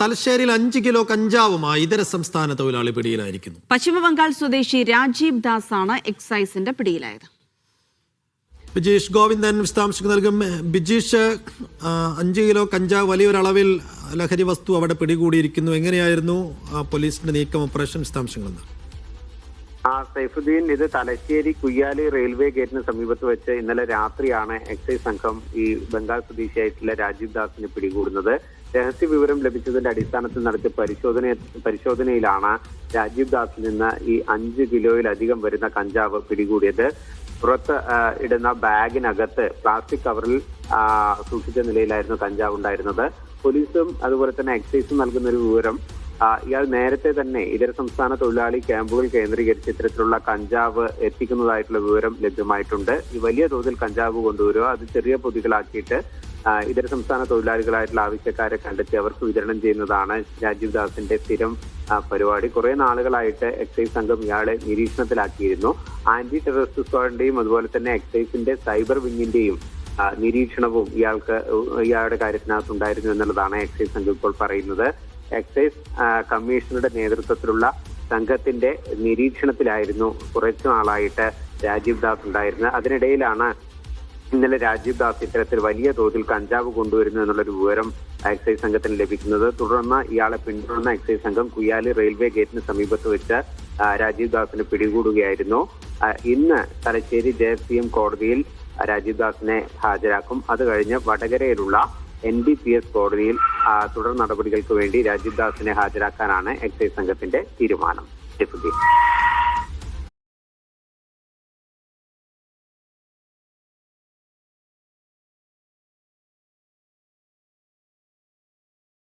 തലശ്ശേരിയിൽ അഞ്ച് കിലോ കഞ്ചാവുമായി ഇതര സംസ്ഥാന തൊഴിലാളി പിടിയിലായിരിക്കുന്നു. പശ്ചിമബംഗാൾ സ്വദേശി രാജീവ് ദാസ് ആണ് എക്സൈസിന്റെ പിടിയിലായത്. ബിജീഷ് ഗോവിന്ദൻ വിശദാംശങ്ങൾ നൽകും. ബിജീഷ് അഞ്ച് കിലോ കഞ്ചാവ് വലിയൊരളവിൽ ലഹരി വസ്തു അവിടെ പിടികൂടിയിരിക്കുന്നു. എങ്ങനെയായിരുന്നു ആ, പോലീസിന്റെ നീക്കം? ഓപ്പറേഷൻ വിശദാംശങ്ങൾ? ആ സൈഫുദ്ദീൻ ഇത് തലശ്ശേരി കുയ്യാലി റെയിൽവേ ഗേറ്റിന് സമീപത്ത് വെച്ച് ഇന്നലെ രാത്രിയാണ് എക്സൈസ് സംഘം ഈ ബംഗാൾ സ്വദേശിയായിട്ടുള്ള രാജീവ് ദാസിനെ പിടികൂടുന്നത്. രഹസ്യ വിവരം ലഭിച്ചതിന്റെ അടിസ്ഥാനത്തിൽ നടത്തിയ പരിശോധന പരിശോധനയിലാണ് രാജീവ് ദാസിൽ നിന്ന് ഈ അഞ്ച് കിലോയിലധികം വരുന്ന കഞ്ചാവ് പിടികൂടിയത്. പുറത്ത് ഇടുന്ന ബാഗിനകത്ത് പ്ലാസ്റ്റിക് കവറിൽ സൂക്ഷിച്ച നിലയിലായിരുന്നു കഞ്ചാവ് ഉണ്ടായിരുന്നത് പോലീസും അതുപോലെ തന്നെ എക്സൈസും നൽകുന്ന ഒരു വിവരം ഇയാൾ നേരത്തെ തന്നെ ഇതര സംസ്ഥാന തൊഴിലാളി ക്യാമ്പുകൾ കേന്ദ്രീകരിച്ച് ഇത്തരത്തിലുള്ള കഞ്ചാവ് എത്തിക്കുന്നതായിട്ടുള്ള വിവരം ലഭ്യമായിട്ടുണ്ട്. ഈ വലിയ തോതിൽ കഞ്ചാവ് കൊണ്ടുവരിക അത് ചെറിയ പൊതികളാക്കിയിട്ട് ഇതര സംസ്ഥാന തൊഴിലാളികളായിട്ടുള്ള ആവശ്യക്കാരെ കണ്ടെത്തി അവർക്ക് വിതരണം ചെയ്യുന്നതാണ് രാജീവ് ദാസിന്റെ സ്ഥിരം പരിപാടി. കുറെ നാളുകളായിട്ട് എക്സൈസ് സംഘം ഇയാളെ നിരീക്ഷണത്തിലാക്കിയിരുന്നു. ആന്റി ടെററിസ്റ്റ് സ്ക്വാഡിന്റെയും അതുപോലെ തന്നെ എക്സൈസിന്റെ സൈബർ വിങ്ങിന്റെയും നിരീക്ഷണവും ഇയാൾക്ക് ഇയാളുടെ കാര്യത്തിനകത്ത് ഉണ്ടായിരുന്നു എന്നുള്ളതാണ് എക്സൈസ് സംഘം ഇപ്പോൾ പറയുന്നത്. എക്സൈസ് കമ്മീഷണറുടെ നേതൃത്വത്തിലുള്ള സംഘത്തിന്റെ നിരീക്ഷണത്തിലായിരുന്നു കുറച്ചു നാളായിട്ട് രാജീവ് ദാസ് ഉണ്ടായിരുന്നത്. അതിനിടയിലാണ് ഇന്നലെ രാജീവ് ദാസ് ഇത്തരത്തിൽ വലിയ തോതിൽ കഞ്ചാവ് കൊണ്ടുവരുന്നു എന്നുള്ളൊരു വിവരം എക്സൈസ് സംഘത്തിന് ലഭിക്കുന്നത്. തുടർന്ന് ഇയാളെ പിന്തുടർന്ന എക്സൈസ് സംഘം കുയാലി റെയിൽവേ ഗേറ്റിന് സമീപത്ത് വെച്ച് രാജീവ് ദാസിനെ പിടികൂടുകയായിരുന്നു. ഇന്ന് തലശ്ശേരി ജെ എഫ് എം കോടതിയിൽ രാജീവ് ദാസിനെ ഹാജരാക്കും. അത് കഴിഞ്ഞ് വടകരയിലുള്ള എൻ ഡി പി എസ് കോടതിയിൽ തുടർ നടപടികൾക്ക് വേണ്ടി രാജീവ് ദാസിനെ ഹാജരാക്കാനാണ് എക്സൈസ് സംഘത്തിന്റെ തീരുമാനം.